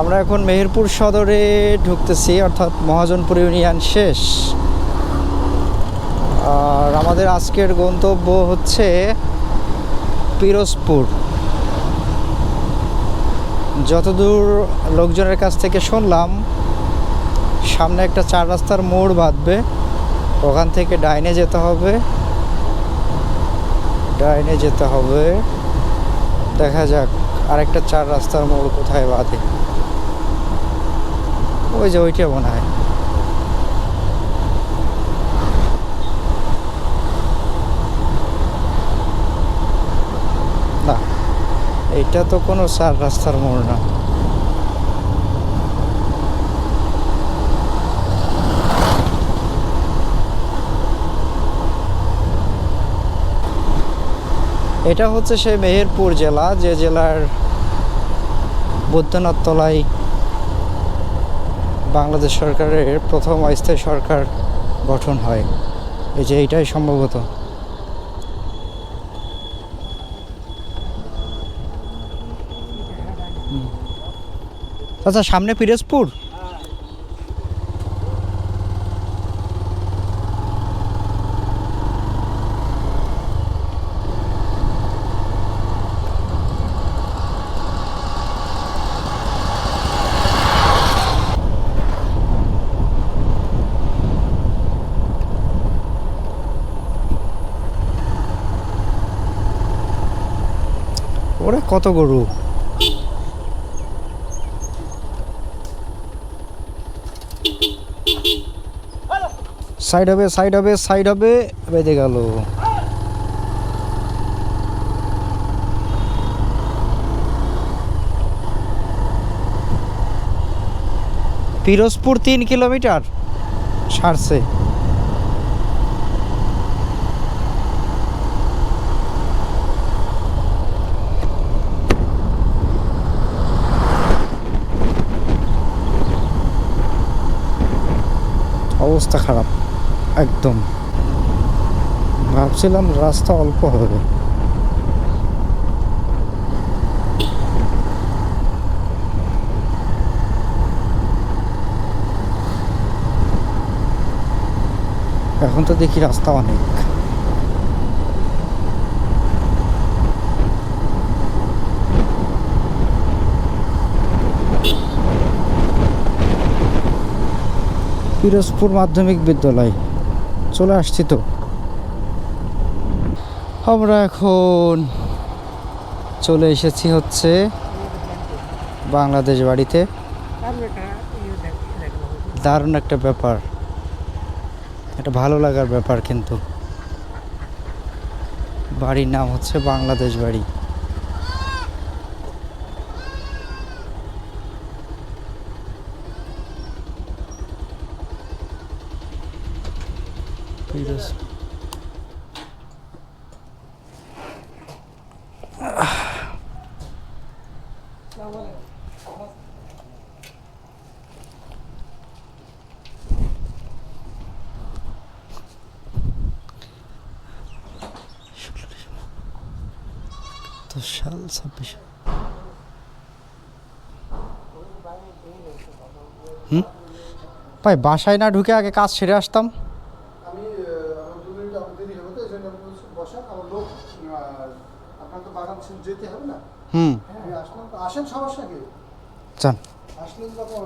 আমরা এখন মেহেরপুর সদরে ঢুকতেছি, অর্থাৎ মহাজনপুর ইউনিয়ন শেষ। আর আমাদের আজকের গন্তব্য হচ্ছে পিরোজপুর। যতদূর লোকজনের কাছ থেকে শুনলাম, সামনে একটা চার রাস্তার মোড় বাঁধবে, ওখান থেকে ডাইনে যেতে হবে। ডাইনে যেতে হবে। দেখা যাক আরেকটা চার রাস্তার মোড় কোথায় বাঁধে। ওই যে ওইটা মনে হয়। না, এটা তো কোনো সার রাস্তার মোড় না। এটা হচ্ছে সেই মেহেরপুর জেলা, যে জেলার বৈদ্যনাথ তলায় বাংলাদেশ সরকারের প্রথম অস্থায়ী সরকার গঠন হয়। এই যে এইটাই সম্ভবত। আচ্ছা সামনে পিরোজপুর? ওরে কত গরু? সাইড হবে সাইড হবে সাইড হবে, বেঁধে গেল। পিরোজপুর তিন কিলোমিটার, সারছে। অবস্থা খারাপ একদম। ভাবছিলাম রাস্তা অল্প হবে। এখন তো দেখি রাস্তা অনেক। পিরোজপুর মাধ্যমিক বিদ্যালয়। চলে আসছি তো। আমরা এখন চলে এসেছি হচ্ছে বাংলাদেশ বাড়িতে। দারুণ একটা ব্যাপার। এটা ভালো লাগার ব্যাপার কিন্তু। বাড়ির নাম হচ্ছে বাংলাদেশ বাড়ি। পিরোজ তো হুম? ভাই বাসায় না ঢুকে আগে কাজ সেরে আসতাম আমি আহ, আমার দু মিনিট আমার দেরি হবে তো এই জন্য আমি বলছি বসান আমার লোক আহ, আপনার তো বাগান যেতে হবে না। হুম। আমি আসলাম তো আসেন সমস্যা কি? চান আসলেন যখন